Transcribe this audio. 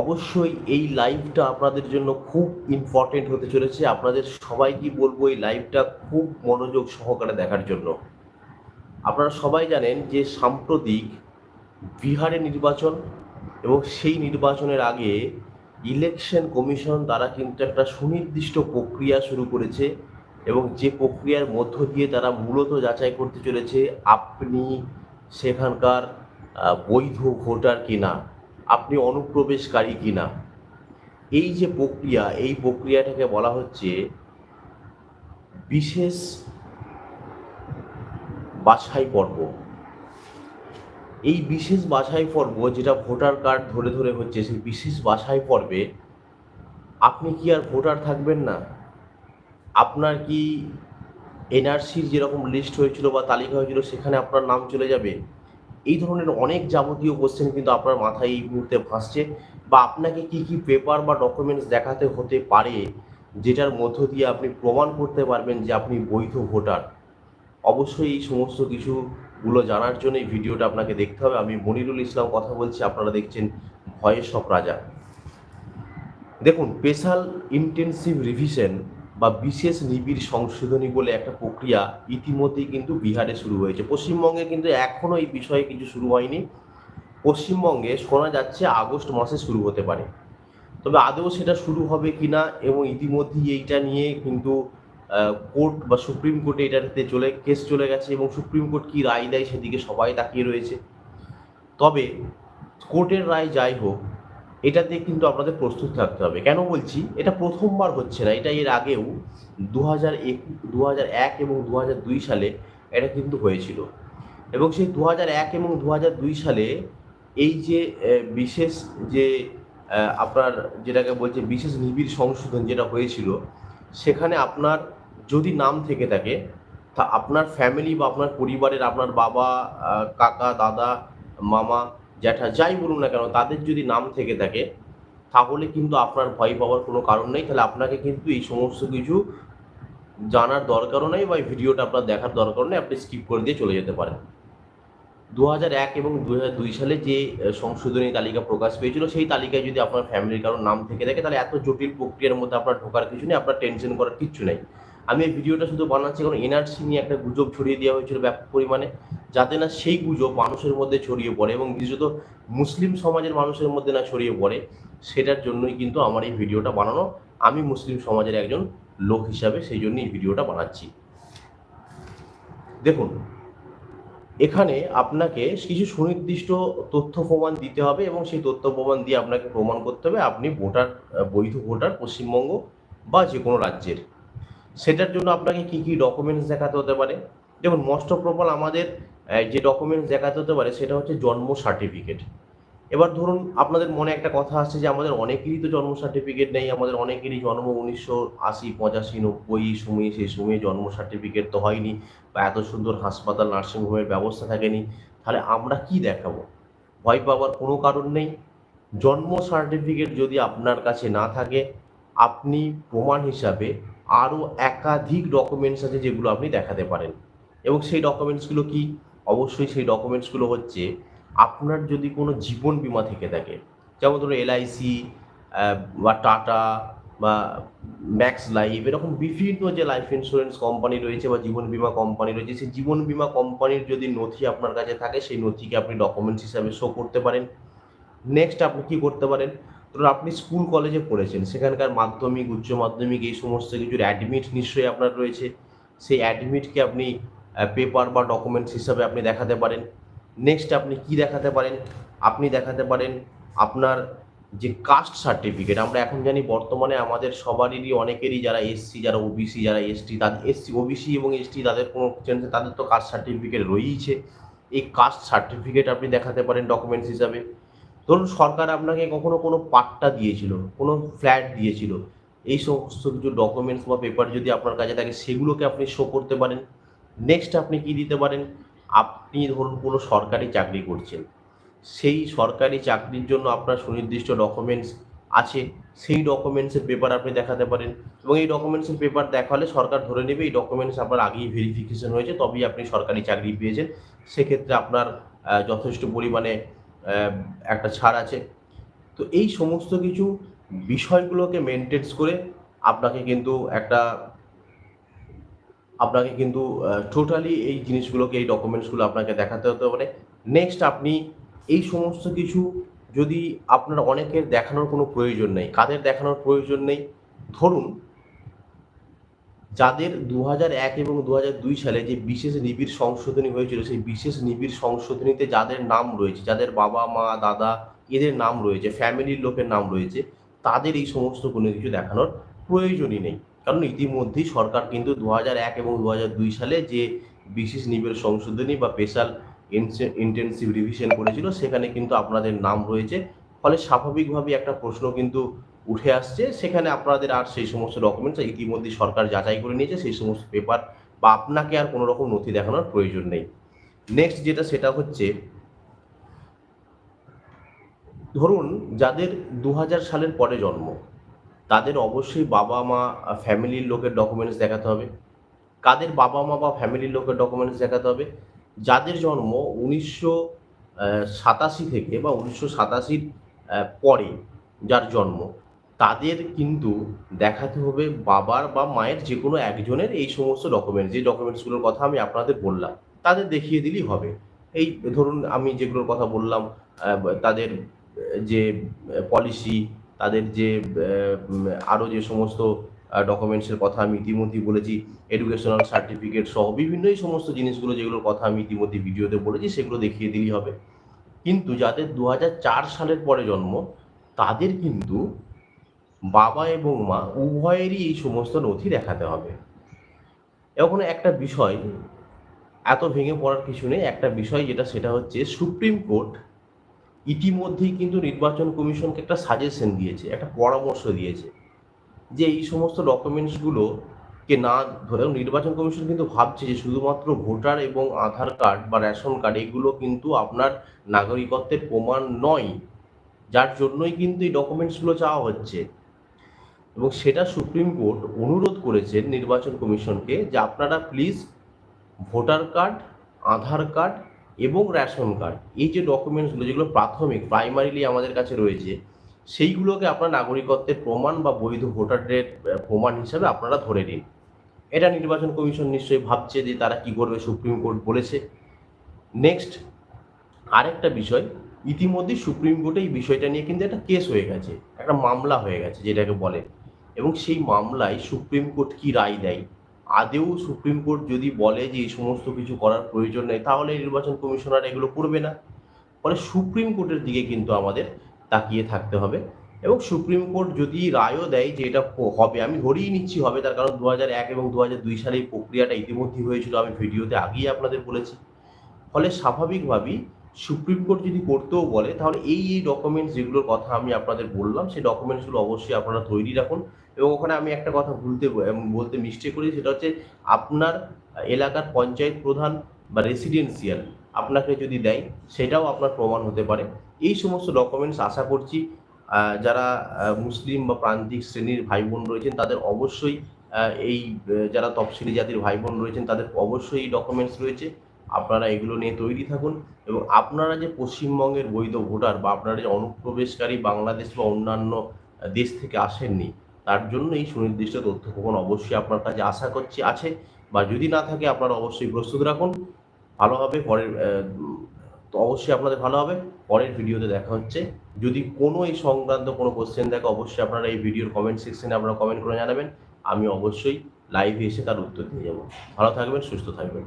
অবশ্যই এই লাইভটা আপনাদের জন্য খুব ইম্পর্টেন্ট হতে চলেছে। আপনাদের সবাইকে বলব এই লাইভটা খুব মনোযোগ সহকারে দেখার জন্য। আপনারা সবাই জানেন যে সাম্প্রতিক বিহারে নির্বাচন এবং সেই নির্বাচনের আগে ইলেকশন কমিশন তারা কিন্তু একটা সুনির্দিষ্ট প্রক্রিয়া শুরু করেছে এবং যে প্রক্রিয়ার মধ্য দিয়ে তারা মূলত যাচাই করতে চলেছে, আপনি সেখানকার বৈধ ভোটার কিনা। আপনি অনুপ্রবেশকারী কিনা? এই যে প্রক্রিয়া, এই প্রক্রিয়াটাকে বলা হচ্ছে বিশেষ বাছাই পর্ব। এই বিশেষ বাছাই পর্ব যেটা ভোটার কার্ড ধরে ধরে হচ্ছে, সেই বিশেষ বাছাই পর্বে আপনি কি আর ভোটার থাকবেন না? আপনার কি এনআরসির যেরকম লিস্ট হয়েছিল বা তালিকা হয়েছিল, সেখানে আপনার নাম চলে যাবে? এই ধরনের অনেক যাবতীয় কোশ্চেন কিন্তু আপনার মাথায় এই মুহূর্তে ভাসছে বা আপনাকে কি কি পেপার বা ডকুমেন্টস দেখাতে হতে পারে যেটার মধ্য দিয়ে আপনি প্রমাণ করতে পারবেন যে আপনি বৈধ ভোটার? অবশ্যই এই সমস্ত কিছুগুলো জানার জন্য এই ভিডিওটা আপনাকে দেখতে হবে। আমি মনিরুল ইসলাম কথা বলছি, আপনারা দেখছেন ভয়েস অফ রাজা। দেখুন স্পেশাল ইন্টেন্সিভ রিভিশন বা বিশেষ নিবিড় সংশোধনী বলে একটা প্রক্রিয়া ইতিমধ্যেই কিন্তু বিহারে শুরু হয়েছে। পশ্চিমবঙ্গে কিন্তু এখনও এই বিষয়ে কিছু শুরু হয়নি। পশ্চিমবঙ্গে শোনা যাচ্ছে আগস্ট মাসে শুরু হতে পারে। তবে আদৌ সেটা শুরু হবে কি না এবং ইতিমধ্যেই এইটা নিয়ে কিন্তু কোর্ট বা সুপ্রিম কোর্টে এটাতে চলে, কেস চলে গেছে এবং সুপ্রিম কোর্ট কি রায় দেয় সেদিকে সবাই তাকিয়ে রয়েছে। তবে কোর্টের রায় যাই হোক এটাতে কিন্তু আপনাদের প্রস্তুত থাকতে হবে। কেন বলছি? এটা প্রথমবার হচ্ছে না, এটা এর আগেও দু হাজার এক দু হাজার এক এবং দু হাজার দুই সালে এটা কিন্তু হয়েছিল। এবং সেই দু হাজার এক এবং দু হাজার দুই সালে এই যে বিশেষ যে আপনার যেটাকে বলছে বিশেষ নিবিড় সংশোধন যেটা হয়েছিল, সেখানে আপনার যদি নাম থেকে থাকে, তা আপনার ফ্যামিলি বা আপনার পরিবারের আপনার বাবা কাকা, দাদা, মামা জ্যাঠা যাই বলুন না কেন, তাদের যদি নাম থেকে থাকে, তাহলে কিন্তু আপনার ভয় পাওয়ার কোনো কারণ নেই। তাহলে আপনাকে কিন্তু এই সমস্ত কিছু জানার দরকারও নেই বা এই ভিডিওটা আপনার দেখার দরকার নেই। আপনি স্কিপ করে দিয়ে চলে যেতে পারেন। দু এক এবং দু দুই সালে যে সংশোধনী তালিকা প্রকাশ পেয়েছিল, সেই তালিকায় যদি আপনার ফ্যামিলির কারোর নাম থেকে থাকে, তাহলে এত জটিল প্রক্রিয়ার মধ্যে আপনার ঢোকার কিছু নেই, আপনার টেনশন করার কিচ্ছু নেই। আমি এই ভিডিওটা শুধু বানাচ্ছি, কারণ এনআরসি নিয়ে একটা গুজব ছড়িয়ে দেওয়া হয়েছিল ব্যাপক পরিমাণে। যাতে না সেই গুজব মানুষের মধ্যে ছড়িয়ে পড়ে এবং বিশেষত মুসলিম সমাজের মানুষের মধ্যে না ছড়িয়ে পড়ে, সেটার জন্যই কিন্তু আমার এই ভিডিওটা বানানো। আমি মুসলিম সমাজের একজন লোক হিসাবে সেই জন্য এই ভিডিওটা বানাচ্ছি। দেখুন, এখানে আপনাকে কিছু সুনির্দিষ্ট তথ্য প্রমাণ দিতে হবে এবং সেই তথ্য প্রমাণ দিয়ে আপনাকে প্রমাণ করতে হবে আপনি ভোটার, বৈধ ভোটার, পশ্চিমবঙ্গ বা যে কোনো রাজ্যের। সেটার জন্য আপনাকে কি কি ডকুমেন্টস দেখাতে হতে পারে? দেখুন মোস্ট অফ প্রবল আমাদের যে ডকুমেন্টস দেখাতে হতে পারে সেটা হচ্ছে জন্ম সার্টিফিকেট এবার ধরুন আপনাদের মনে একটা কথা আসছে যে আমাদের অনেকেরই তো জন্ম সার্টিফিকেট নেই, আমাদের অনেকেরই জন্ম উনিশশো আশি, পঁচাশি, নব্বই সময়ে সেই সময়ে জন্ম সার্টিফিকেট তো হয়নি বা এত সুন্দর হাসপাতাল নার্সিংহোমের ব্যবস্থা থাকেনি। তাহলে আমরা কি দেখাবো? ভয় পাওয়ার কোনো কারণ নেই। জন্ম সার্টিফিকেট যদি আপনার কাছে না থাকে, আপনি প্রমাণ হিসাবে আরও একাধিক ডকুমেন্টস আছে যেগুলো আপনি দেখাতে পারেন। এবং সেই ডকুমেন্টসগুলো কি? অবশ্যই সেই ডকুমেন্টসগুলো হচ্ছে আপনার যদি কোনো জীবন বিমা থেকে থাকে, যেমন ধরুন এলআইসি বা টাটা বা ম্যাক্স লাইফ এরকম বিভিন্ন যে লাইফ ইন্স্যুরেন্স কোম্পানি রয়েছে বা জীবন বিমা কোম্পানি রয়েছে, সেই জীবন বীমা কোম্পানির যদি নথি আপনার কাছে থাকে, সেই নথিকে আপনি ডকুমেন্টস হিসাবে শো করতে পারেন। নেক্সট আপনি কি করতে পারেন? ধরুন আপনি স্কুল কলেজে পড়েছেন, সেখানকার মাধ্যমিক, উচ্চ মাধ্যমিক এই সমস্ত কিছুর অ্যাডমিট নিশ্চয়ই আপনার রয়েছে। সেই অ্যাডমিটকে আপনি পেপার বা ডকুমেন্টস হিসাবে আপনি দেখাতে পারেন। নেক্সট আপনি কি দেখাতে পারেন? আপনি দেখাতে পারেন আপনার যে কাস্ট সার্টিফিকেট আমরা এখন জানি বর্তমানে আমাদের সবারই অনেকেরই যারা এসসি যারা ওবিসি যারা এসটি তাদের এসসি ওবিসি এবং এসটি তাদের কোনো তাদের তো কাস্ট সার্টিফিকেট রয়েইছে। এই কাস্ট সার্টিফিকেট আপনি দেখাতে পারেন ডকুমেন্টস হিসাবে। ধরুন সরকার আপনাকে কখনো কোনো পাট্টা দিয়েছিল, কোনো ফ্ল্যাট দিয়েছিল, এই সমস্ত কিছু ডকুমেন্টস বা পেপার যদি আপনার কাছে থাকে, সেগুলোকে আপনি শো করতে পারেন। নেক্সট আপনি কি দিতে পারেন? আপনি ধরুন কোনো সরকারি চাকরি করছেন। সেই সরকারি চাকরির জন্য আপনার সুনির্দিষ্ট ডকুমেন্টস আছে। সেই ডকুমেন্টসের পেপার আপনি দেখাতে পারেন এবং এই ডকুমেন্টসের পেপার দেখালে সরকার ধরে নেবে। এই ডকুমেন্টস আপনার আগেই ভেরিফিকেশন হয়েছে, তবেই আপনি সরকারি চাকরি পেয়েছেন। সেক্ষেত্রে আপনার যথেষ্ট পরিমাণে একটা ছাড় আছে। তো এই সমস্ত কিছু বিষয়গুলোকে মেনটেন্স করে আপনাকে কিন্তু একটা আপনাকে কিন্তু টোটালি এই জিনিসগুলোকে, এই ডকুমেন্টসগুলো আপনাকে দেখাতে হতে পারে। নেক্সট আপনি এই সমস্ত কিছু যদি আপনার অনেকের দেখানোর কোনো প্রয়োজন নেই, কাদের দেখানোর প্রয়োজন নেই, ধরুন যাদের দু এক এবং দু দুই সালে যে বিশেষ নিবিড় সংশোধনী হয়েছিল, সেই বিশেষ নিবিড় সংশোধনীতে যাদের নাম রয়েছে, যাদের বাবা, মা, দাদা, এদের নাম রয়েছে ফ্যামিলির লোকের নাম রয়েছে, তাদের এই সমস্ত কোনো কিছু দেখানোর প্রয়োজনই নেই। কারণ ইতিমধ্যেই সরকার কিন্তু দু এক এবং দু সালে যে বিশেষ নিবিড় সংশোধনী বা স্পেশাল ইন্টেন্সিভ রিভিশন করেছিল, সেখানে কিন্তু আপনাদের নাম রয়েছে। ফলে স্বাভাবিকভাবেই একটা প্রশ্ন কিন্তু উঠে আসছে, সেখানে আপনাদের আর সেই সমস্ত ডকুমেন্টস ইতিমধ্যে সরকার যাচাই করে নিয়েছে, সেই সমস্ত পেপার বা আপনাকে আর কোনো রকম নথি দেখানোর প্রয়োজন নেই। নেক্সট যেটা, সেটা হচ্ছে, ধরুন যাদের দু হাজার সালের পরে জন্ম তাদের অবশ্যই বাবা মা ফ্যামিলির লোকের ডকুমেন্টস দেখাতে হবে। কাদের বাবা মা বা ফ্যামিলির লোকের ডকুমেন্টস দেখাতে হবে? যাদের জন্ম উনিশশো সাতাশি থেকে বা উনিশশো সাতাশির পরে যার জন্ম, তাদের কিন্তু দেখাতে হবে বাবার বা মায়ের যে কোনো একজনের এই সমস্ত ডকুমেন্টস যে ডকুমেন্টসগুলোর কথা আমি আপনাদের বললাম, তাদের দেখিয়ে দিলেই হবে। এই ধরুন আমি যেগুলোর কথা বললাম তাদের যে পলিসি তাদের যে আরও যে সমস্ত ডকুমেন্টসের কথা আমি ইতিমধ্যেই বলেছি এডুকেশনাল সার্টিফিকেট সহ বিভিন্ন এই সমস্ত জিনিসগুলো যেগুলোর কথা আমি ইতিমধ্যে ভিডিওতে বলেছি, সেগুলো দেখিয়ে দিলেই হবে। কিন্তু যাদের দু হাজার চার সালের পরে জন্ম, তাদের কিন্তু বাবা এবং মা উভয়েরই এই সমস্ত নথি দেখাতে হবে। এখন একটা বিষয়, এত ভেঙে পড়ার কিছু নেই, একটা বিষয় যেটা সেটা হচ্ছে সুপ্রিম কোর্ট ইতিমধ্যেই কিন্তু নির্বাচন কমিশনকে একটা সাজেশন দিয়েছে, একটা পরামর্শ দিয়েছে যে এই সমস্ত ডকুমেন্টসগুলো কে না ধরে নির্বাচন কমিশন কিন্তু ভাবছে যে শুধুমাত্র ভোটার এবং আধার কার্ড বা রেশন কার্ড এগুলো কিন্তু আপনার নাগরিকত্বের প্রমাণ নয়। যার জন্যই কিন্তু এই ডকুমেন্টসগুলো চাওয়া হচ্ছে। এবং সেটা সুপ্রিম কোর্ট অনুরোধ করেছেন নির্বাচন কমিশনকে যে আপনারা please voter card, Aadhaar card এবং রেশন কার্ড এই যে ডকুমেন্টসগুলো যেগুলো প্রাথমিক প্রাইমারিলি আমাদের কাছে রয়েছে সেইগুলোকে আপনার নাগরিকত্বের প্রমাণ বা বৈধ ভোটারের আহ, প্রমাণ হিসাবে আপনারা ধরে নিন। এটা নির্বাচন কমিশন নিশ্চয়ই ভাবছে যে তারা কি করবে সুপ্রিম কোর্ট বলেছে। নেক্সট আরেকটা বিষয় ইতিমধ্যে সুপ্রিম কোর্টে এই বিষয়টা নিয়ে কিন্তু একটা কেস হয়ে গেছে একটা মামলা হয়ে গেছে যেটাকে বলে। এবং সেই মামলায় সুপ্রিম কোর্ট কি রায় দেয়? আদেও সুপ্রিম কোর্ট যদি বলে যে এই সমস্ত কিছু করার প্রয়োজন নেই, তাহলে নির্বাচন কমিশনার এগুলো করবে না। ফলে সুপ্রিম কোর্টের দিকে কিন্তু আমাদের তাকিয়ে থাকতে হবে এবং সুপ্রিম কোর্ট যদি রায়ও দেয় যে এটা হবে, আমি ধরেই নিচ্ছি হবে, তার কারণ দু এক এবং দু দুই সালে এই প্রক্রিয়াটা ইতিমধ্যেই হয়েছিল, আমি ভিডিওতে আগেই আপনাদের বলেছি। ফলে স্বাভাবিকভাবেই সুপ্রিম কোর্ট যদি করতেও বলে, তাহলে এই এই ডকুমেন্টস যেগুলোর কথা আমি আপনাদের বললাম, সেই ডকুমেন্টসগুলো অবশ্যই আপনারা তৈরি রাখুন। এবং ওখানে আমি একটা কথা ভুলতে বলতে মিস্টেক করি, সেটা হচ্ছে আপনার এলাকার পঞ্চায়েত প্রধান বা রেসিডেন্সিয়াল আপনাকে যদি দেয়, সেটাও আপনার প্রমাণ হতে পারে। এই সমস্ত ডকুমেন্টস আশা করছি যারা মুসলিম বা প্রান্তিক শ্রেণির ভাই বোন রয়েছেন, তাদের অবশ্যই এই যারা তফসিলি জাতির ভাই বোন রয়েছেন, তাদের অবশ্যই এই ডকুমেন্টস রয়েছে। আপনারা এগুলো নিয়ে তৈরি থাকুন এবং আপনারা যে পশ্চিমবঙ্গের বৈধ ভোটার বা আপনারা যে অনুপ্রবেশকারী বাংলাদেশ বা অন্যান্য দেশ থেকে আসেননি, তার জন্য এই সুনির্দিষ্ট তথ্য প্রমাণ অবশ্যই আপনার কাছে আশা করছি আছে বা যদি না থাকে আপনারা অবশ্যই প্রস্তুত রাখুন। ভালো হবে, পরের তো অবশ্যই আপনাদের ভালো হবে। পরের ভিডিওতে দেখা হচ্ছে। যদি কোনো এই সংক্রান্ত কোনো কোশ্চেন থাকে, অবশ্যই আপনারা এই ভিডিওর কমেন্ট সেকশনে আপনারা কমেন্ট করে জানাবেন। আমি অবশ্যই লাইভে এসে তার উত্তর দিয়ে যাব। ভালো থাকবেন, সুস্থ থাকবেন।